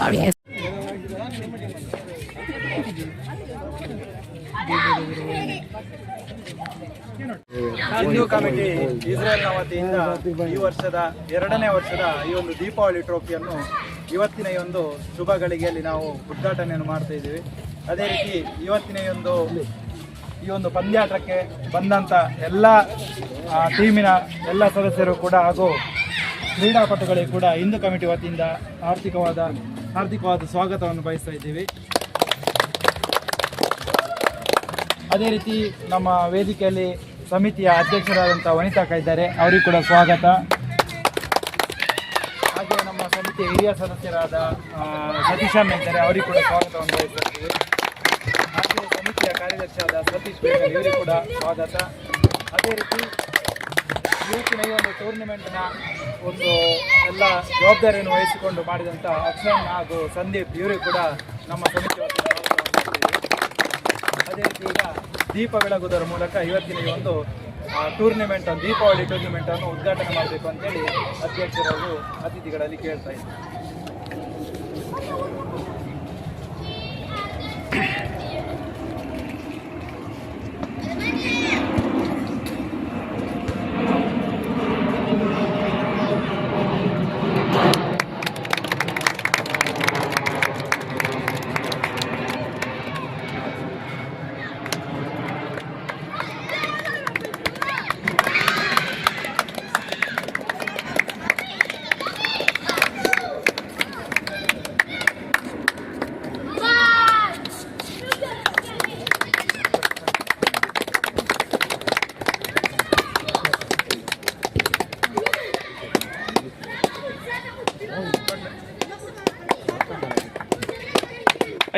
sorry. Committee ಇಸ್ರೇಲ್ನ ವತಿಯಿಂದ ಈ ವರ್ಷದ ಎರಡನೇ ವರ್ಷದ ಈ ಒಂದು ದೀಪಾವಳಿ ಟ್ರೋಫಿಯನ್ನು ಇವತ್ತಿನ ಈ ಒಂದು ಶುಭ ಗಳಿಗೆಯಲ್ಲಿ ನಾವು ಉದ್ಘಾಟನೆಯನ್ನು ಮಾಡ್ತಾ ಇದ್ದೀವಿ ಅದೇ ರೀತಿ ಇವತ್ತಿನ ಈ ಒಂದು ಈ ಒಂದು ಪಂದ್ಯಾಟಕ್ಕೆ ಬಂದಂಥ ಎಲ್ಲ ಟೀಮಿನ ಎಲ್ಲ ಸದಸ್ಯರು ಕೂಡ ಹಾಗೂ ಕ್ರೀಡಾಪಟುಗಳಿಗೆ ಕೂಡ ಹಿಂದೂ ಕಮಿಟಿ ವತಿಯಿಂದ ಆರ್ಥಿಕವಾದ ಹಾರ್ದಿಕವಾದ ಸ್ವಾಗತವನ್ನು ಬಯಸ್ತಾ ಇದ್ದೀವಿ. ಅದೇ ರೀತಿ ನಮ್ಮ ವೇದಿಕೆಯಲ್ಲಿ ಸಮಿತಿಯ ಅಧ್ಯಕ್ಷರಾದಂಥ ವನಿತಾ ಇದ್ದಾರೆ. ಅವರಿಗೂ ಕೂಡ ಸ್ವಾಗತ. ಹಾಗೆ ನಮ್ಮ ಸಮಿತಿಯ ಹಿರಿಯ ಸದಸ್ಯರಾದ ಸತೀಶ್ ಸತೀಶಣ್ಣ ಇದ್ದಾರೆ. ಅವರಿಗೂ ಕೂಡ ಸ್ವಾಗತವನ್ನು ಬಯಸುತ್ತೇವೆ ಹಾಗೆ ಸಮಿತಿಯ ಕಾರ್ಯದರ್ಶಿಯಾದ ಸತೀಶ್ ಬೇಗರ್ ಇವರಿಗೂ ಕೂಡ ಸ್ವಾಗತ. ಅದೇ ರೀತಿ ಇವತ್ತಿನ ಈ ಒಂದು ಟೂರ್ನಿಮೆಂಟ್ನ ಒಂದು ಎಲ್ಲ ಜವಾಬ್ದಾರಿಯನ್ನು ವಹಿಸಿಕೊಂಡು ಮಾಡಿದಂಥ ಅಕ್ಷನ್ ಹಾಗೂ ಸಂದೀಪ್ ಇವರು ಕೂಡ ನಮ್ಮ ಸಮಿತಿ ಅದೇ ರೀತಿ ಈಗ ದೀಪ ಬೆಳಗುವುದರ ಮೂಲಕ ಇವತ್ತಿನ ಈ ಒಂದು ಟೂರ್ನಿಮೆಂಟ್ ದೀಪಾವಳಿ ಟೂರ್ನಿಮೆಂಟನ್ನು ಉದ್ಘಾಟನೆ ಮಾಡಬೇಕು ಅಂತೇಳಿ ಅಧ್ಯಕ್ಷರವರು ಅತಿಥಿಗಳಲ್ಲಿ ಕೇಳ್ತಾ ಇದ್ದಾರೆ.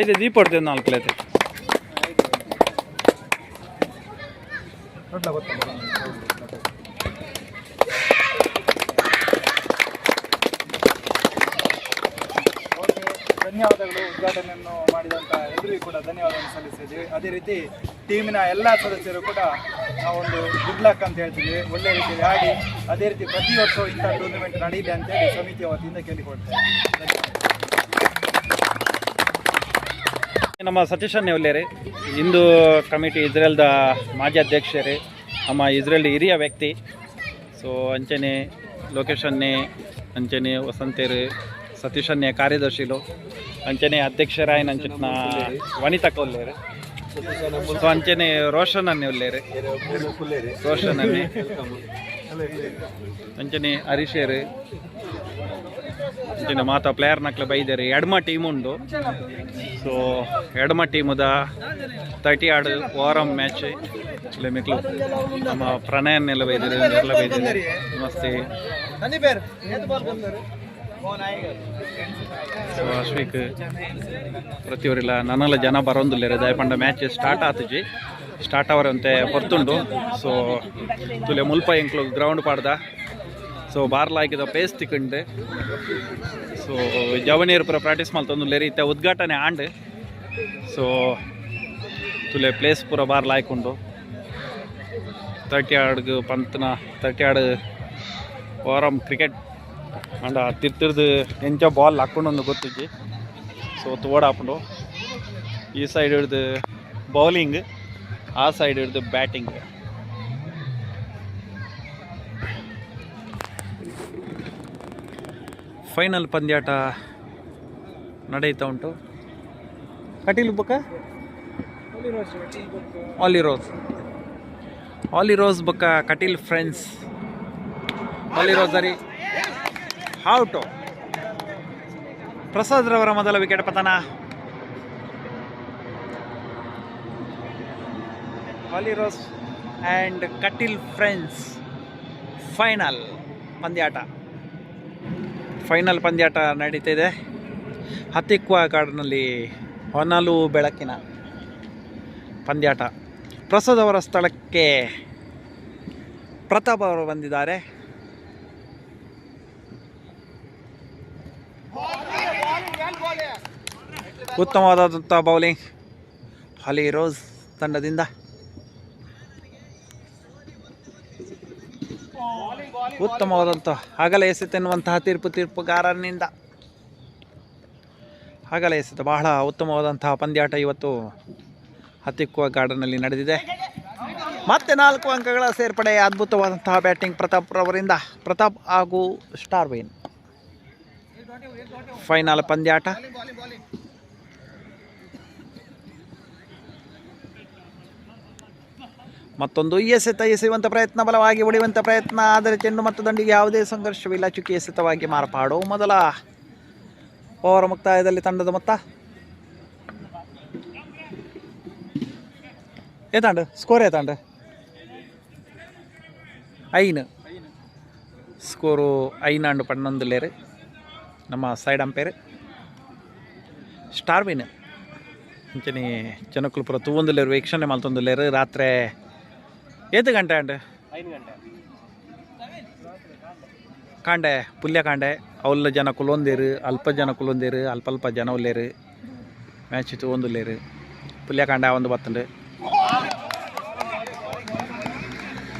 అయితే దీపు పడుతుంది నాలుగు అయితే ದೊಡ್ಡ ಗೊತ್ತಲ್ಲ ಓಕೆ ಧನ್ಯವಾದಗಳು ಉದ್ಘಾಟನೆಯನ್ನು ಮಾಡಿದಂಥ ಎಲ್ಲರಿಗೂ ಕೂಡ ಧನ್ಯವಾದವನ್ನು ಸಲ್ಲಿಸಿದ್ದೀವಿ ಅದೇ ರೀತಿ ಟೀಮಿನ ಎಲ್ಲ ಸದಸ್ಯರು ಕೂಡ ನಾವೊಂದು ಗುಡ್ ಲಕ್ ಅಂತ ಹೇಳ್ತೀವಿ ಒಳ್ಳೆ ರೀತಿಯಲ್ಲಿ ಆಡಿ ಅದೇ ರೀತಿ ಪ್ರತಿ ವರ್ಷ ಇಂಥ ಟೂರ್ನಿಮೆಂಟ್ ನಡೆಯಲಿ ಅಂತೇಳಿ ಸಮಿತಿಯ ವತಿಯಿಂದ ಕೇಳಿಕೊಳ್ತೇವೆ ನಮ್ಮ ಸತೀಶ್ ಒಳ್ಳೆಯರಿ ಹಿಂದೂ ಕಮಿಟಿ ಇಸ್ರೇಲ್ದ ಮಾಜಿ ಅಧ್ಯಕ್ಷರೇ ನಮ್ಮ ಇಸ್ರೇಲ್ ಹಿರಿಯ ವ್ಯಕ್ತಿ. ಸೊ ಅಂಚನೆ ಲೋಕೇಶನ್ನೇ ಅಂಚನೆ ವಸಂತೇರು ಸತೀಶ್ ಅನ್ನೆ ಕಾರ್ಯದರ್ಶಿಲು ಅಂಚನೆ ಅಧ್ಯಕ್ಷರಾಯನ ಅಂಚನ ವನಿತಾ ಕೊಲ್ಲೇರು ಸೊ ಅಂಚನೆ ರೋಷನ್ ಅನ್ನೇ ರೋಷನ್ ಅನ್ನೇ. ಅಂಚನೆ ಹರೀಶೇರು ಅಂಚನೆ ಮಾತ ಪ್ಲೇಯರ್ ನಕ್ಲ ಬೈದೇರು ಎಡ್ಮ ಟೀಮ್ ಉಂಡು ಸೊ ಟೀಮ್ ಟೀಮದ ತರ್ಟಿ ಆಡು ವಾರಂ ಮ್ಯಾಚ್ ಮಿಕ್ಲು ನಮ್ಮ ಪ್ರಣಯನ್ನೆಲ್ಲ ಬೈದಿರಿ ಎಲ್ಲ ಬೈದಿರಿ ಮಸ್ತಿ ಸೊ ಅಶ್ವಿಕ್ ಪ್ರತಿಯೊರಿಲ್ಲ ನನ್ನೆಲ್ಲ ಜನ ಬರೋಂದಿಲ್ಲ ದಯಪಂಡ ಮ್ಯಾಚ್ ಸ್ಟಾರ್ಟ್ ಆತಜಿ. ಸ್ಟಾರ್ಟ್ ಅವರಂತೆ ಹೊರತುಂಡು. ಸೊ ತುಲೆ ಮುಲ್ಪ ಎಂಕ್ಲು ಗ್ರೌಂಡ್ ಪಾಡ್ದ. ಸೊ ಬಾರ್ಲ ಹಾಕಿದ ಪೇಸ್ ತಿಕ್ಕಂಡೆ ಸೊ ಜವನೀರ್ ಪೂರ ಪ್ರಾಕ್ಟೀಸ್ ಮಲ್ತೊಂದು ರೀತಿಯ ಉದ್ಘಾಟನೆ ಆಂಡ್ ಸೊ ತುಲೆ ಪ್ಲೇಸ್ ಪೂರ ಬಾರ್ಲ ಹಾಕೊಂಡು ತರ್ಟಿ ಆಡ್ಗ್ ಪಂತ್ನ ತರ್ಟಿ ಆಡ್ ವಾರಂ ಕ್ರಿಕೆಟ್ ಅಂಡ ತಿರ್ತಿರ್ದು ಎಂಚ ಬಾಲ್ ಹಾಕ್ಕೊಂಡು ಒಂದು ಗೊತ್ತಿಜ್ಜಿ ಸೊ ತೋಡ ಹಾಕೊಂಡು ಈ ಸೈಡ್ ಹಿಡ್ದು ಬೌಲಿಂಗ್ ಆ ಸೈಡ್ ಹಿಡ್ದು ಬ್ಯಾಟಿಂಗ್ ಫೈನಲ್ ಪಂದ್ಯಾಟ ನಡೀತಾ ಉಂಟು? ಕಟೀಲ್ ಬುಕ್ಕ? ಆಲಿ ರೋಸ್ ಆಲಿ ರೋಸ್ ಬುಕ್ಕ ಕಟೀಲ್ ಫ್ರೆಂಡ್ಸ್ ಆಲಿ ರೋಸರಿ ಹೌಟು ಪ್ರಸಾದ್ ರವರ ಮೊದಲ ವಿಕೆಟ್ ಪತನ. Ali rose and Kateel friends final ಪಂದ್ಯಾಟ. Final ಪಂದ್ಯಾಟ ನಡೀತಿದೆ. ಹತ್ತಿಕ್ವ ಕಾಡಿನಲ್ಲಿ ಹೊನಲು ಬೆಳಕಿನ ಪಂದ್ಯಾಟ. ಪ್ರಸಾದ್ ಅವರ ಸ್ಥಳಕ್ಕೆ ಪ್ರತಾಪ್ ಅವರು ಬಂದಿದ್ದಾರೆ. ಉತ್ತಮವಾದಂಥ ಬೌಲಿಂಗ್. ಹಾಲಿ ರೋಸ್ ತಂಡದಿಂದ ಉತ್ತಮವಾದಂಥ ಹಗಲ ಎಸೆತೆನ್ನುವಂತಹ ತೀರ್ಪು ತೀರ್ಪುಗಾರನಿಂದ ಹಗಲ ಎಸೆತ. ಬಹಳ ಉತ್ತಮವಾದಂತಹ ಪಂದ್ಯಾಟ ಇವತ್ತು ಹತ್ತಿಕ್ಕುವ ಗಾರ್ಡನ್ನಲ್ಲಿ ನಡೆದಿದೆ. ಮತ್ತೆ ನಾಲ್ಕು ಅಂಕಗಳ ಸೇರ್ಪಡೆ ಅದ್ಭುತವಾದಂತಹ ಬ್ಯಾಟಿಂಗ್ ಪ್ರತಾಪ್ ರವರಿಂದ. ಪ್ರತಾಪ್ ಹಾಗೂ ಸ್ಟಾರ್ವೇನ್ ಫೈನಲ್ ಪಂದ್ಯಾಟ. ಮತ್ತೊಂದು ಈ ಎಸೆತ ಎಸೆಯುವಂಥ ಪ್ರಯತ್ನ, ಬಲವಾಗಿ ಹೊಡೆಯುವಂಥ ಪ್ರಯತ್ನ. ಆದರೆ ಚೆಂಡು ಮತ್ತು ದಂಡಿಗೆ ಯಾವುದೇ ಸಂಘರ್ಷವಿಲ್ಲ ಚುಕ್ಕಿ ಎಸೆತವಾಗಿ ಮಾರ್ಪಾಡು. ಮೊದಲ ಓವರ್ ಮುಕ್ತಾಯದಲ್ಲಿ ತಂಡದ ಮೊತ್ತ. ಏತಾಂಡ ಸ್ಕೋರ್ ಏತಾಂಡ ಐನ್ ಸ್ಕೋರು ಐನಾಂಡು ಪನ್ನೊಂದುಲೇರು ನಮ್ಮ ಸೈಡ್ ಅಂಪೇರ್. ಸ್ಟಾರ್ ವಿನ್ ಇಂಚನಿ ಜನಕುಲ್ಪುರ ತೂವೊಂದುಲೇರು ವೀಕ್ಷಣೆ ಮಲ್ತೊಂದುಲೇರು ರಾತ್ರಿ ಏತು ಗಂಟೆ. ಅಂಡ್ ಕಾಂಡೆ ಪುಲ್ಯ ಕಾಂಡೆ. ಅವಲ್ಲ ಜನ ಕುಲೊಂದೇರು ಅಲ್ಪ ಜನ ಕುಲೊಂದೇರು ಅಲ್ಪ ಅಲ್ಪ ಜನ ಉಲ್ಲೇರು ಮ್ಯಾಚ್ ಇತ್ತು ಒಂದು ಉಲ್ಲೇರು ಪುಲ್ಯ ಕಾಂಡೆ ಒಂದು ಬತ್ತಂಡು.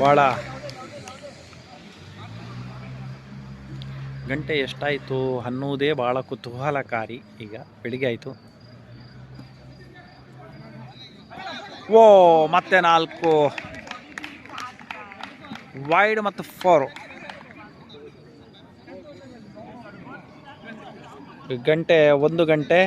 ಭಾಳ ಗಂಟೆ ಎಷ್ಟಾಯಿತು? ಅನ್ನುವುದೇ ಭಾಳ ಕುತೂಹಲಕಾರಿ. ಈಗ ಬೆಳಿಗ್ಗೆ ಆಯಿತು. ಓ ಮತ್ತೆ ನಾಲ್ಕು. ವೈಡ್ ಮತ್ತು ಫೋರ್. ಗಂಟೆ ಒಂದು ಗಂಟೆ.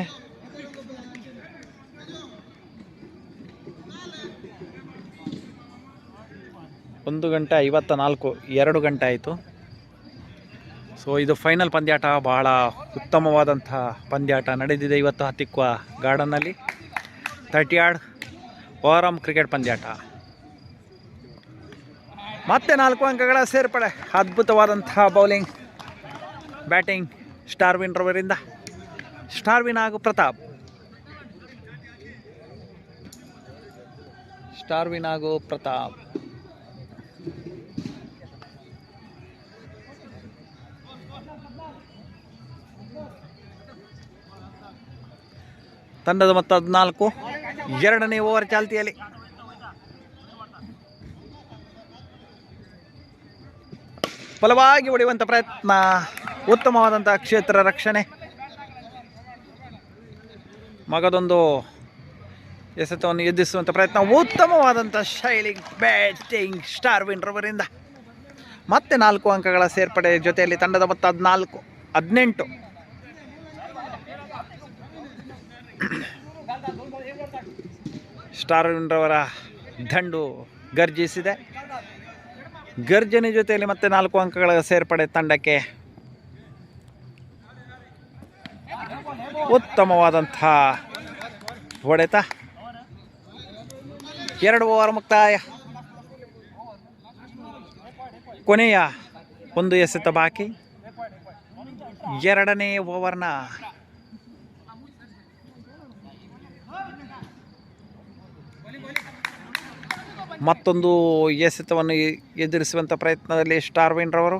ಒಂದು ಗಂಟೆ ಐವತ್ತ ನಾಲ್ಕು, ಎರಡು ಗಂಟೆ ಆಯಿತು. ಸೊ ಇದು ಫೈನಲ್ ಪಂದ್ಯಾಟ, ಬಹಳ ಉತ್ತಮವಾದಂಥ ಪಂದ್ಯಾಟ ನಡೆದಿದೆ ಇವತ್ತು ಹತ್ತಿಕ್ಕುವ ಗಾರ್ಡನ್ನಲ್ಲಿ. ತರ್ಟಿ ಯಾರ್ಡ್ ಓರಂ ಕ್ರಿಕೆಟ್ ಪಂದ್ಯಾಟ. ಮತ್ತೆ ನಾಲ್ಕು ಅಂಕಗಳ ಸೇರ್ಪಡೆ. ಅದ್ಭುತವಾದಂತಹ ಬೌಲಿಂಗ್ ಬ್ಯಾಟಿಂಗ್ ಸ್ಟಾರ್ವಿನ್ ರವರಿಂದ ಸ್ಟಾರ್ವಿನ್ ಹಾಗೂ ಪ್ರತಾಪ್. ಸ್ಟಾರ್ವಿನ್ ಹಾಗೂ ಪ್ರತಾಪ್. ತಂಡದ ಮತ್ತು ಹದಿನಾಲ್ಕು. ಎರಡನೇ ಓವರ್ ಚಾಲ್ತಿಯಲ್ಲಿ. ಬಲವಾಗಿ ಹೊಡೆಯುವಂಥ ಪ್ರಯತ್ನ ಉತ್ತಮವಾದಂಥ ಕ್ಷೇತ್ರ ರಕ್ಷಣೆ. ಮಗದೊಂದು ಎಸೆತವನ್ನು ಎದ್ದಿಸುವಂಥ ಪ್ರಯತ್ನ ಉತ್ತಮವಾದಂಥ ಶೈಲಿಂಗ್ ಬ್ಯಾಟಿಂಗ್ ಸ್ಟಾರ್ವಿನ್ ರವರಿಂದ ಮತ್ತೆ ನಾಲ್ಕು ಅಂಕಗಳ ಸೇರ್ಪಡೆ ಜೊತೆಯಲ್ಲಿ ತಂಡದ ಮೊತ್ತ ಹದಿನಾಲ್ಕು, ಹದಿನೆಂಟು. ಸ್ಟಾರ್ವಿನ್ ರವರ ದಂಡು ಗರ್ಜಿಸಿದೆ. ಗರ್ಜನೆ ಜೊತೆಯಲ್ಲಿ ಮತ್ತೆ ನಾಲ್ಕು ಅಂಕಗಳ ಸೇರ್ಪಡೆ ತಂಡಕ್ಕೆ ಉತ್ತಮವಾದಂಥ ಹೊಡೆತ. ಎರಡು ಓವರ್ ಮುಕ್ತಾಯ. ಕೊನೆಯ ಒಂದು ಎಸೆತ ಬಾಕಿ. ಎರಡನೇ ಓವರ್ನ ಮತ್ತೊಂದು ಎಸೆತವನ್ನು ಎದುರಿಸುವಂಥ ಪ್ರಯತ್ನದಲ್ಲಿ ಸ್ಟಾರ್ವಿನ್ ರವರು.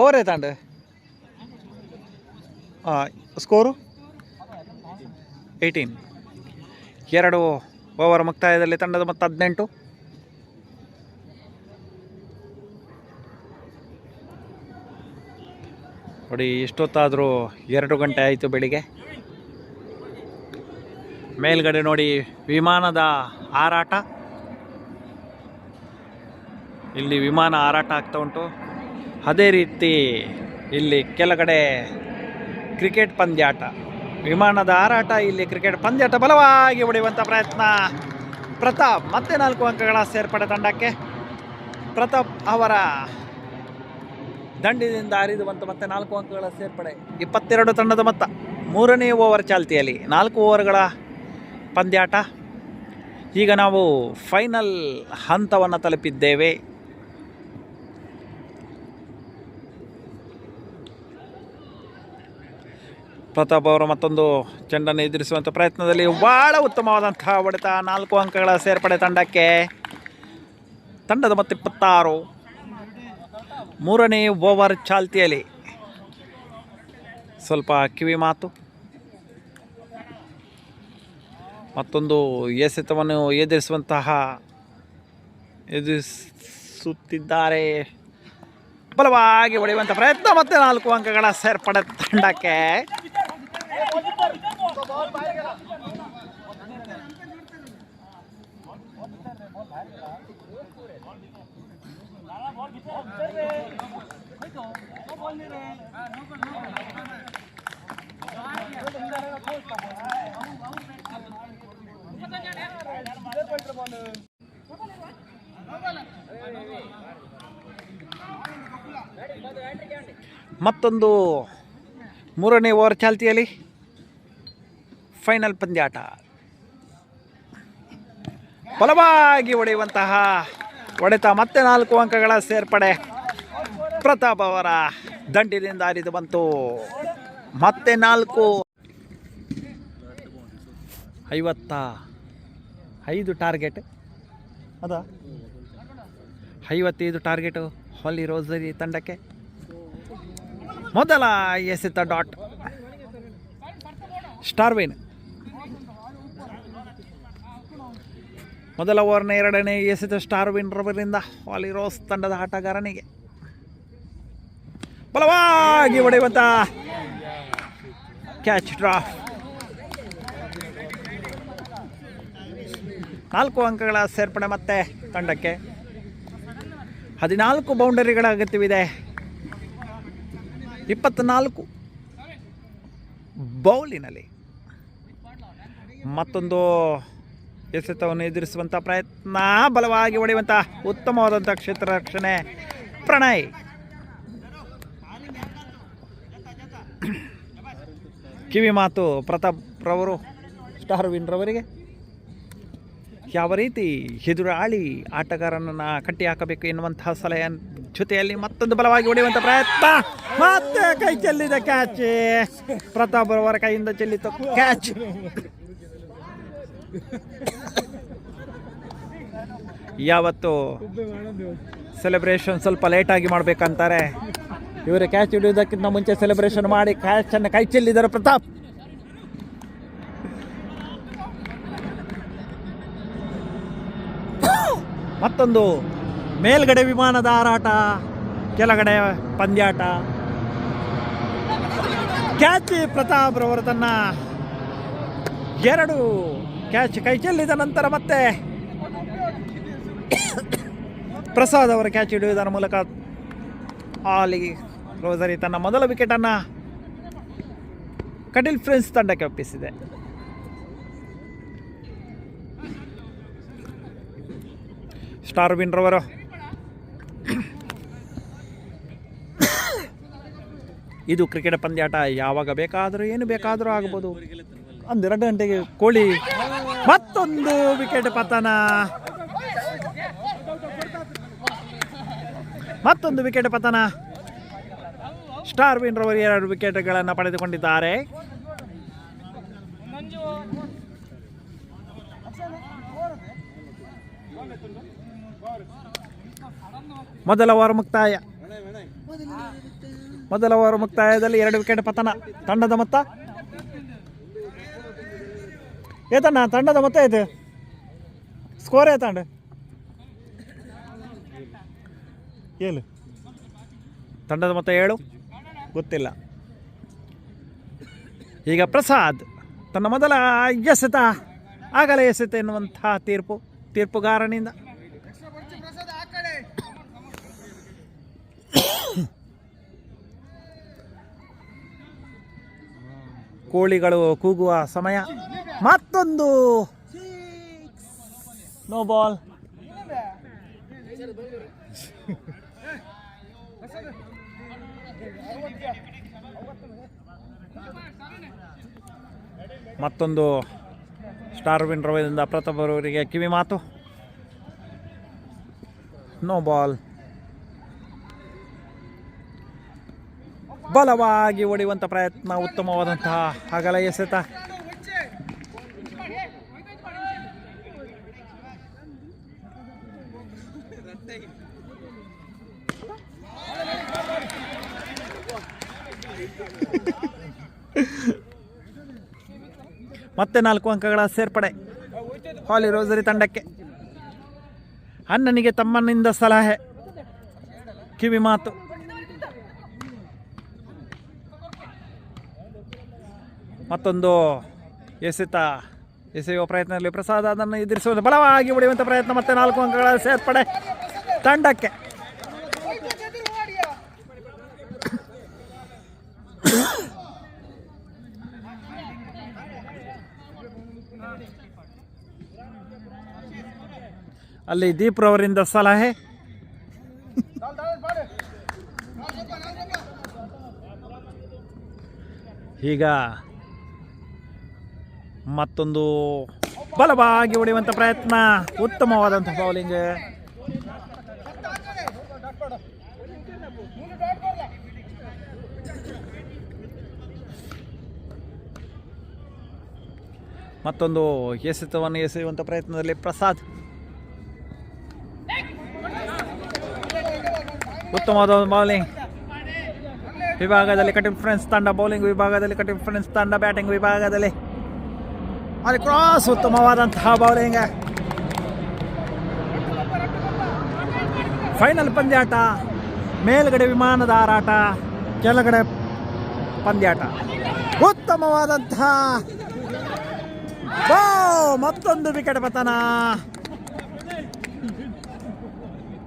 ಓವರ್ ಹಾಂ ಸ್ಕೋರು ಏಯ್ಟೀನ್ ಎರಡು ಓವರ್ ಮುಕ್ತಾಯದಲ್ಲಿ ತಂಡದ ಮತ್ತು ಹದಿನೆಂಟು. ನೋಡಿ ಎಷ್ಟೊತ್ತಾದರೂ ಎರಡು ಗಂಟೆ ಆಯಿತು ಬೆಳಿಗ್ಗೆ. ಮೇಲ್ಗಡೆ ನೋಡಿ ವಿಮಾನದ ಹಾರಾಟ. ಇಲ್ಲಿ ವಿಮಾನ ಹಾರಾಟ ಆಗ್ತಾ ಉಂಟು. ಅದೇ ರೀತಿ ಇಲ್ಲಿ ಕೆಳಗಡೆ ಕ್ರಿಕೆಟ್ ಪಂದ್ಯಾಟ. ವಿಮಾನದ ಹಾರಾಟ, ಇಲ್ಲಿ ಕ್ರಿಕೆಟ್ ಪಂದ್ಯಾಟ ಬಲವಾಗಿ ಹೊಡೆಯುವಂಥ ಪ್ರಯತ್ನ. ಪ್ರತಾಪ್ ಮತ್ತೆ ನಾಲ್ಕು ಅಂಕಗಳ ಸೇರ್ಪಡೆ ತಂಡಕ್ಕೆ. ಪ್ರತಾಪ್ ಅವರ ದಂಡಿನಿಂದ ಹರಿದು ಬಂತು ಮತ್ತೆ ನಾಲ್ಕು ಅಂಕಗಳ ಸೇರ್ಪಡೆ. ಇಪ್ಪತ್ತೆರಡು ತಂಡದ ಮೊತ್ತ. ಮೂರನೇ ಓವರ್ ಚಾಲ್ತಿಯಲ್ಲಿ ನಾಲ್ಕು ಓವರ್ಗಳ ಪಂದ್ಯಾಟ. ಈಗ ನಾವು ಫೈನಲ್ ಹಂತವನ್ನು ತಲುಪಿದ್ದೇವೆ. ಪ್ರತಾಪ್ ಅವರು ಮತ್ತೊಂದು ಚೆಂಡನ್ನು ಎದುರಿಸುವಂಥ ಪ್ರಯತ್ನದಲ್ಲಿ ಭಾಳ ಉತ್ತಮವಾದಂತಹ ಹೊಡೆತ. ನಾಲ್ಕು ಅಂಕಗಳ ಸೇರ್ಪಡೆ ತಂಡಕ್ಕೆ. ತಂಡದ ಮೊತ್ತ ಇಪ್ಪತ್ತಾರು. ಮೂರನೇ ಓವರ್ ಚಾಲ್ತಿಯಲ್ಲಿ. ಸ್ವಲ್ಪ ಕಿವಿ ಮಾತು. ಮತ್ತೊಂದು ಎಸೆತವನ್ನು ಎದುರಿಸುವಂತಹ ಎದುರಿಸುತ್ತಿದ್ದಾರೆ. ಬಲವಾಗಿ ಹೊಡೆಯುವಂಥ ಪ್ರಯತ್ನ ಮತ್ತೆ ನಾಲ್ಕು ಅಂಕಗಳ ಸೇರ್ಪಡೆ ತಂಡಕ್ಕೆ. ಮತ್ತೊಂದು ಮೂರನೇ ಓವರ್ ಚಾಲ್ತಿಯಲ್ಲಿ ಫೈನಲ್ ಪಂದ್ಯಾಟ. ಬಲವಾಗಿ ಹೊಡೆಯುವಂತಹ ಹೊಡೆತ ಮತ್ತೆ ನಾಲ್ಕು ಅಂಕಗಳ ಸೇರ್ಪಡೆ. ಪ್ರತಾಪ್ ಅವರ ದಂಡಿನಿಂದ ಹರಿದು ಬಂತು. ಮತ್ತೆ ನಾಲ್ಕು. ಐವತ್ತ ಐದು ಟಾರ್ಗೆಟ್. ಅದ? ಐವತ್ತೈದು ಟಾರ್ಗೆಟು ಹಾಲಿ ರೋಸರಿ ತಂಡಕ್ಕೆ. ಮೊದಲ ಎಸೆತ ಡಾಟ್. ಸ್ಟಾರ್ವಿನ್. ಮೊದಲ ಓವರ್ನ ಎರಡನೇ ಎಸೆತ ಸ್ಟಾರ್ವಿನ್ ರವರಿಂದ ಹಾಲಿ ರೋಸ್ ತಂಡದ ಆಟಗಾರನಿಗೆ. ಬಲವಾಗಿ ಹೊಡೆಯುವಂತ ಕ್ಯಾಚ್ ಡ್ರಾ ನಾಲ್ಕು ಅಂಕಗಳ ಸೇರ್ಪಡೆ ಮತ್ತೆ ತಂಡಕ್ಕೆ. ಹದಿನಾಲ್ಕು ಬೌಂಡರಿಗಳ ಅಗತ್ಯವಿದೆ. ಇಪ್ಪತ್ನಾಲ್ಕು ಬೌಲಿನಲ್ಲಿ ಮತ್ತೊಂದು ಎಸೆತವನ್ನು ಎದುರಿಸುವಂಥ ಪ್ರಯತ್ನ, ಬಲವಾಗಿ ಹೊಡೆಯುವಂಥ ಉತ್ತಮವಾದಂಥ ಕ್ಷೇತ್ರ ರಕ್ಷಣೆ, ಪ್ರಣಯ್. ಕಿವಿ ಮಾತು ಪ್ರತಾಪ್ ರವರು, ಸ್ಟಾರ್ ವಿನ್ ಯಾವ ರೀತಿ ಎದುರಾಳಿ ಆಟಗಾರನನ್ನು ಕಟ್ಟಿ ಹಾಕಬೇಕು ಎನ್ನುವಂತಹ ಸಲಹೆ ಜೊತೆಯಲ್ಲಿ ಮತ್ತೊಂದು ಬಲವಾಗಿ ಹೊಡೆಯುವಂಥ ಪ್ರಯತ್ನ. ಮತ್ತೆ ಕೈ ಚೆಲ್ಲಿದ ಕ್ಯಾಚ್ ಪ್ರತಾಪ್ ರವರ ಕೈಯಿಂದ ಚೆಲ್ಲಿತ್ತು ಕ್ಯಾಚ್ ಯಾವತ್ತು ಸೆಲೆಬ್ರೇಷನ್ ಸ್ವಲ್ಪ ಲೇಟಾಗಿ ಮಾಡ್ಬೇಕಂತಾರೆ. ಇವರು ಕ್ಯಾಚ್ ಹಿಡಿಯುವುದಕ್ಕಿಂತ ಮುಂಚೆ ಸೆಲೆಬ್ರೇಷನ್ ಮಾಡಿ ಕ್ಯಾಚನ್ನು ಕೈ ಚೆಲ್ಲಿದ್ದಾರೆ ಪ್ರತಾಪ್. ಮತ್ತೊಂದು ಮೇಲ್ಗಡೆ ವಿಮಾನದ ಹಾರಾಟ, ಕೆಳಗಡೆ ಪಂದ್ಯಾಟ. ಕ್ಯಾಚ್ ಪ್ರತಾಪ್ ರವರು ತನ್ನ ಎರಡು ಕ್ಯಾಚ್ ಕೈ ಚೆಲ್ಲಿದ ನಂತರ ಮತ್ತೆ ಪ್ರಸಾದ್ ಅವರ ಕ್ಯಾಚ್ ಹಿಡಿಯುವುದರ ಮೂಲಕ ಆಲಿ ರೋಸರಿ ತನ್ನ ಮೊದಲ ವಿಕೆಟನ್ನು ಕಟಿಲ್ ಫ್ರೆಂಡ್ಸ್ ತಂಡಕ್ಕೆ ಒಪ್ಪಿಸಿದೆ. ಸ್ಟಾರ್ ವಿನ್ ರವರು ಇದು ಕ್ರಿಕೆಟ್ ಪಂದ್ಯಾಟ ಯಾವಾಗ ಬೇಕಾದರೂ ಏನು ಬೇಕಾದರೂ ಆಗ್ಬೋದು. ಒಂದೆರಡು ಗಂಟೆಗೆ ಕೋಳಿ ಮತ್ತೊಂದು ವಿಕೆಟ್ ಪತನ. ಮತ್ತೊಂದು ವಿಕೆಟ್ ಪತನ. ಸ್ಟಾರ್ ವಿನ್ ರವರು ಎರಡು ವಿಕೆಟ್ಗಳನ್ನು ಪಡೆದುಕೊಂಡಿದ್ದಾರೆ. ಮೊದಲ ಓವರ್ ಮುಕ್ತಾಯ. ಮೊದಲ ಓವರ್ ಮುಕ್ತಾಯದಲ್ಲಿ ಎರಡು ವಿಕೆಟ್ ಪತನ. ತಂಡದ ಮೊತ್ತ? ಏತಣ್ಣ ತಂಡದ ಮೊತ್ತ ಇದು? ಸ್ಕೋರ್ ಏತಾಂಡ ಏಳು. ತಂಡದ ಮೊತ್ತ ಏಳು. ಗೊತ್ತಿಲ್ಲ. ಈಗ ಪ್ರಸಾದ್ ತನ್ನ ಮೊದಲ ಎಸೆತ, ಆಗಲೇ ಎಸೆತ ಎನ್ನುವಂತಹ ತೀರ್ಪು, ತೀರ್ಪುಗಾರನಿಂದ. ಕೋಳಿಗಳು ಕೂಗುವ ಸಮಯ. ಮತ್ತೊಂದು. ನೋ ಬಾಲ್ ಮತ್ತೊಂದು ಸ್ಟಾರ್ ವಿನ್ ರವರಿಂದ ಪ್ರತಾಪ್ ಅವರಿಗೆ ಕಿವಿ ಮಾತು. ನೋ ಬಾಲ್ ಬಲವಾಗಿ ಹೊಡೆಯುವಂಥ ಪ್ರಯತ್ನ, ಉತ್ತಮವಾದಂತಹ ಅಗಲ ಎಸೆತ. ಮತ್ತೆ ನಾಲ್ಕು ಅಂಕಗಳ ಸೇರ್ಪಡೆ. ಹಾಲಿ ರೋಸರಿ ತಂಡಕ್ಕೆ. ಅಣ್ಣನಿಗೆ ತಮ್ಮನಿಂದ ಸಲಹೆ. ಕಿವಿ ಮಾತು. ಮತ್ತೊಂದು ಎಸೆತ, ಎಸೆಯುವ ಪ್ರಯತ್ನದಲ್ಲಿ ಪ್ರಸಾದ ಅದನ್ನು ಎದುರಿಸುವುದು ಬಲವಾಗಿ ಉಳಿಯುವಂಥ ಪ್ರಯತ್ನ, ಮತ್ತೆ ನಾಲ್ಕು ಅಂಕಗಳ ಸೇರ್ಪಡೆ ತಂಡಕ್ಕೆ. ಅಲ್ಲಿ ದೀಪ್ರವರಿಂದ ಸಲಹೆ. ಈಗ ಮತ್ತೊಂದು ಬಲವಾಗಿ ಹೊಡೆಯುವಂಥ ಪ್ರಯತ್ನ ಉತ್ತಮವಾದಂಥ ಬೌಲಿಂಗ್ ಮತ್ತೊಂದು ಎಸೆತವನ್ನು ಎಸೆಯುವಂಥ ಪ್ರಯತ್ನದಲ್ಲಿ ಪ್ರಸಾದ್. ಉತ್ತಮವಾದ ಬೌಲಿಂಗ್ ವಿಭಾಗದಲ್ಲಿ ಕಟಿಂಗ್ ಫ್ರೆಂಡ್ಸ್ ತಂಡ ಬೌಲಿಂಗ್ ವಿಭಾಗದಲ್ಲಿ ಕಟಿಂಗ್ ಫ್ರೆಂಡ್ಸ್ ತಂಡ ಬ್ಯಾಟಿಂಗ್ ವಿಭಾಗದಲ್ಲಿ. ಅಲ್ಲಿ ಕ್ರಾಸ್ ಉತ್ತಮವಾದಂತಹ ಬೌಲಿಂಗ್ ಫೈನಲ್ ಪಂದ್ಯಾಟ. ಮೇಲ್ಗಡೆ ವಿಮಾನದ ಹಾರಾಟ ಕೆಳಗಡೆ ಪಂದ್ಯಾಟ. ಉತ್ತಮವಾದಂತಹ ಮತ್ತೊಂದು ವಿಕೆಟ್ ಪತನ.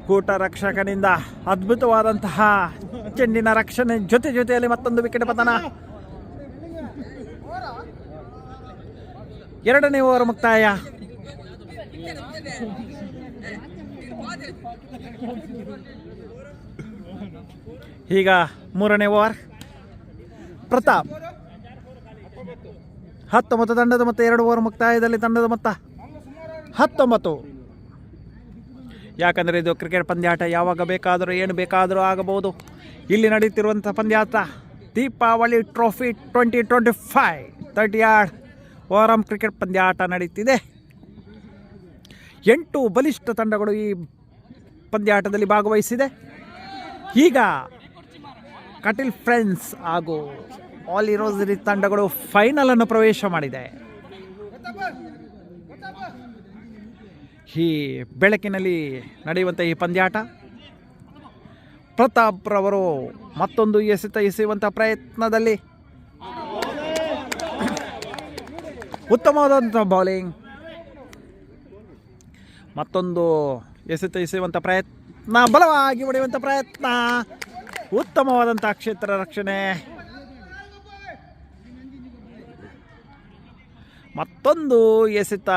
ಕೂಟ ರಕ್ಷಕನಿಂದ ಅದ್ಭುತವಾದಂತಹ ಚೆಂಡಿನ ರಕ್ಷಣೆ ಜೊತೆ ಜೊತೆಯಲ್ಲಿ ಮತ್ತೊಂದು ವಿಕೆಟ್ ಪತನ. ಎರಡನೇ ಓವರ್ ಮುಕ್ತಾಯ. ಈಗ ಮೂರನೇ ಓವರ್ ಪ್ರತಾಪ್. ಹತ್ತೊಂಬತ್ತು ತಂಡದ ಮತ್ತು ಎರಡು ಓವರ್ ಮುಕ್ತಾಯದಲ್ಲಿ ತಂಡದ ಮೊತ್ತ ಹತ್ತೊಂಬತ್ತು. ಯಾಕಂದರೆ ಇದು ಕ್ರಿಕೆಟ್ ಪಂದ್ಯಾಟ ಯಾವಾಗ ಬೇಕಾದರೂ ಏನು ಬೇಕಾದರೂ ಆಗಬಹುದು. ಇಲ್ಲಿ ನಡೆಯುತ್ತಿರುವಂಥ ಪಂದ್ಯಾಟ Deepavali trophy twenty twenty five thirty yard ಓವರಂ cricket ಪಂದ್ಯಾಟ ನಡೀತಿದೆ. ಎಂಟು ಬಲಿಷ್ಠ ತಂಡಗಳು ಈ ಪಂದ್ಯಾಟದಲ್ಲಿ ಭಾಗವಹಿಸಿದೆ. ಈಗ ಕಟಿಲ್ ಫ್ರೆಂಡ್ಸ್ ಹಾಗೂ ಆಲ್ ಇರೋಸರಿ ತಂಡಗಳು ಫೈನಲನ್ನು ಪ್ರವೇಶ ಮಾಡಿದೆ. ಈ ಬೆಳಕಿನಲ್ಲಿ ನಡೆಯುವಂಥ ಈ ಪಂದ್ಯಾಟ. ಪ್ರತಾಪ್ರವರು ಮತ್ತೊಂದು ಎಸೆತ ಎಸೆಯುವಂಥ ಪ್ರಯತ್ನದಲ್ಲಿ. ಉತ್ತಮವಾದಂಥ ಬೌಲಿಂಗ್. ಮತ್ತೊಂದು ಎಸೆತ ಎಸೆಯುವಂಥ ಪ್ರಯತ್ನ, ಬಲವಾಗಿ ಹೊಡೆಯುವಂಥ ಪ್ರಯತ್ನ. ಉತ್ತಮವಾದಂಥ ಕ್ಷೇತ್ರ ರಕ್ಷಣೆ. ಮತ್ತೊಂದು ಎಸೆತ.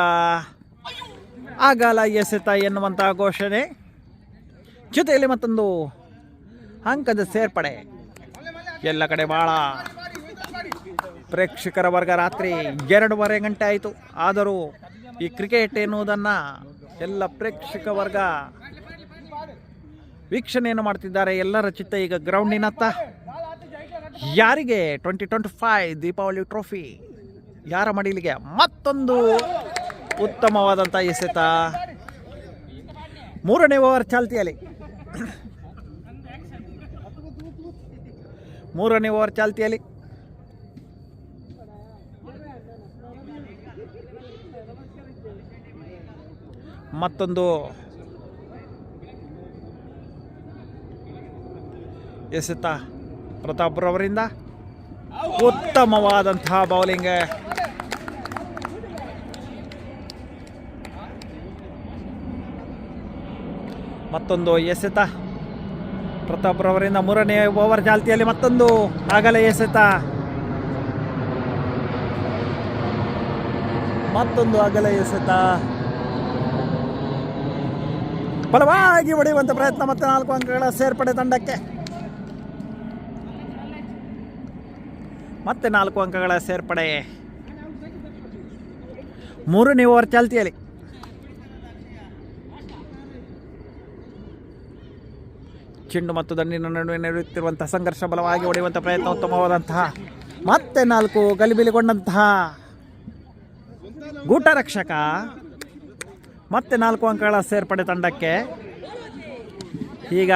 ಆಗಲ ಎಸೆತ ಎನ್ನುವಂಥ ಘೋಷಣೆ. ಜೊತೆಯಲ್ಲಿ ಮತ್ತೊಂದು ಅಂಕದ ಸೇರ್ಪಡೆ. ಎಲ್ಲ ಕಡೆ ಭಾಳ ಪ್ರೇಕ್ಷಕರ ವರ್ಗ ರಾತ್ರಿ ಎರಡೂವರೆ ಗಂಟೆ ಆಯಿತು. ಆದರೂ ಈ ಕ್ರಿಕೆಟ್ ಎನ್ನುವುದನ್ನು ಎಲ್ಲ ಪ್ರೇಕ್ಷಕ ವರ್ಗ ವೀಕ್ಷಣೆಯನ್ನು ಮಾಡ್ತಿದ್ದಾರೆ. ಎಲ್ಲರ ಚಿತ್ತ ಈಗ ಗ್ರೌಂಡಿನತ್ತ. ಯಾರಿಗೆ? Twenty twenty five Deepavali trophy ಯಾರ ಮಡಿಲಿಗೆ? ಮತ್ತೊಂದು ಉತ್ತಮವಾದಂಥ ಎಸೆತ ಮೂರನೇ ಓವರ್ ಚಾಲ್ತಿಯಲ್ಲಿ. ಮೂರನೇ ಓವರ್ ಚಾಲ್ತಿಯಲ್ಲಿ. ಮತ್ತೊಂದು. ಎಸೆತ ಪ್ರತಾಪ್ ರವರಿಂದ ಉತ್ತಮವಾದಂತಹ ಬೌಲಿಂಗ್ ಮತ್ತೊಂದು ಎಸೆತ. ಪ್ರತಾಪ್ ರವರಿಂದ ಮೂರನೇ ಓವರ್ ಚಾಲ್ತಿಯಲ್ಲಿ ಮತ್ತೊಂದು. ಆಗಲ ಎಸೆತ. ಮತ್ತೊಂದು ಅಗಲ ಎಸೆತ. ಬಲವಾಗಿ ಹೊಡೆಯುವಂಥ ಪ್ರಯತ್ನ ಮತ್ತೆ ನಾಲ್ಕು ಅಂಕಗಳ ಸೇರ್ಪಡೆ ತಂಡಕ್ಕೆ. ಮತ್ತೆ ನಾಲ್ಕು ಅಂಕಗಳ ಸೇರ್ಪಡೆ. ಮೂರನೇ ಓವರ್ ಚಾಲ್ತಿಯಲ್ಲಿ ಚೆಂಡು ಮತ್ತು ದಂಡಿನ ನಡುವೆ ನಡೆಯುತ್ತಿರುವಂತಹ ಸಂಘರ್ಷ ಬಲವಾಗಿ ಹೊಡೆಯುವಂಥ ಪ್ರಯತ್ನ ಉತ್ತಮವಾದಂತಹ ಮತ್ತೆ ನಾಲ್ಕು ಗಲಿಬಿಲಿಗೊಂಡಂತಹ ಗೂಟ ರಕ್ಷಕ ಮತ್ತೆ ನಾಲ್ಕು ಅಂಕಗಳ ಸೇರ್ಪಡೆ ತಂಡಕ್ಕೆ ಈಗ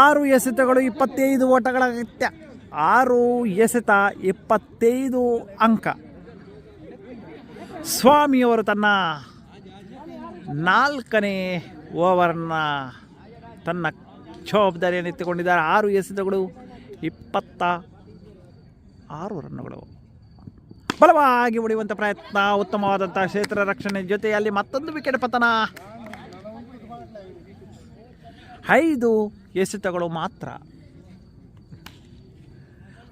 ಆರು ಎಸೆತಗಳು ಇಪ್ಪತ್ತೈದು ಓಟಗಳ ಅಗತ್ಯ. ಆರು ಎಸೆತ ಇಪ್ಪತ್ತೈದು ಅಂಕ. ಸ್ವಾಮಿಯವರು ತನ್ನ ನಾಲ್ಕನೇ ಓವರ್ನ ತನ್ನ ಜವಾಬ್ದಾರಿಯನ್ನು ಎತ್ತಿಕೊಂಡಿದ್ದಾರೆ. ಆರು ಎಸೆತಗಳು, ಇಪ್ಪತ್ತ ಆರು ರನ್ನುಗಳು. ಬಲವಾಗಿ ಉಳಿಯುವಂಥ ಪ್ರಯತ್ನ ಉತ್ತಮವಾದಂಥ ಕ್ಷೇತ್ರ ರಕ್ಷಣೆ ಜೊತೆಯಲ್ಲಿ ಮತ್ತೊಂದು ವಿಕೆಟ್ ಪತನ. ಐದು ಎಸೆತಗಳು ಮಾತ್ರ.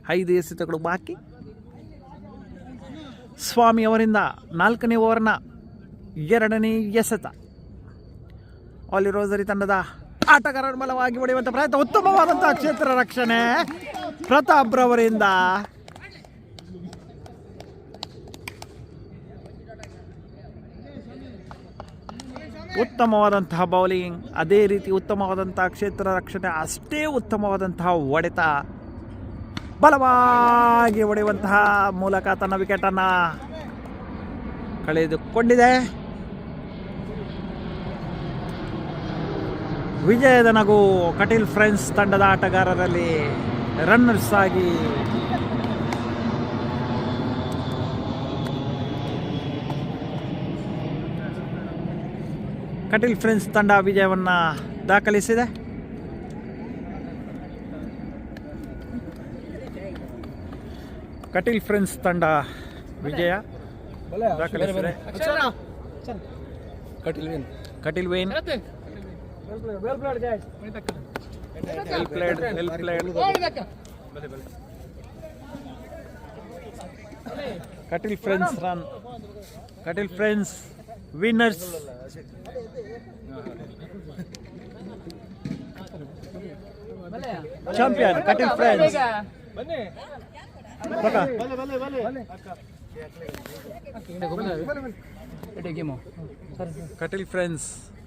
ಐದು ಎಸೆತಗಳು ಬಾಕಿ. ಸ್ವಾಮಿ ಅವರಿಂದ ನಾಲ್ಕನೇ ಓವರ್ನ ಎರಡನೇ ಎಸೆತ. ಆಲಿ ರೋಸರಿ ತಂಡದ ಆಟಗಾರರ ಬಲವಾಗಿ ಹೊಡೆಯುವಂಥ ಪ್ರಯತ್ನ ಉತ್ತಮವಾದಂಥ ಕ್ಷೇತ್ರ ರಕ್ಷಣೆ. ಪ್ರತಾಪ್ ರವರಿಂದ. ಉತ್ತಮವಾದಂತಹ ಬೌಲಿಂಗ್, ಅದೇ ರೀತಿ ಉತ್ತಮವಾದಂತಹ ಕ್ಷೇತ್ರ ರಕ್ಷಣೆ, ಅಷ್ಟೇ ಉತ್ತಮವಾದಂತಹ ಹೊಡೆತ. ಬಲವಾಗಿ ಹೊಡೆಯುವಂತಹ ಮೂಲಕ ತನ್ನ ವಿಕೆಟನ್ನು ಕಳೆದುಕೊಂಡಿದೆ. ವಿಜಯದ ನಗು ಕಟೀಲ್ ಫ್ರೆಂಡ್ಸ್ ತಂಡದ ಆಟಗಾರರಲ್ಲಿ ರನ್ನರ್ಸ್ ಆಗಿ ಕಟೀಲ್ ಫ್ರೆಂಡ್ಸ್ ತಂಡ ವಿಜಯವನ್ನು ದಾಖಲಿಸಿದೆ. ಕಟೀಲ್ ಫ್ರೆಂಡ್ಸ್ ತಂಡ ವಿಜಯ ದಾಖಲಿಸಿದೆ. Kateel win well played well played Kateel friends run Kateel friends winners champion Kateel friends Kateel friends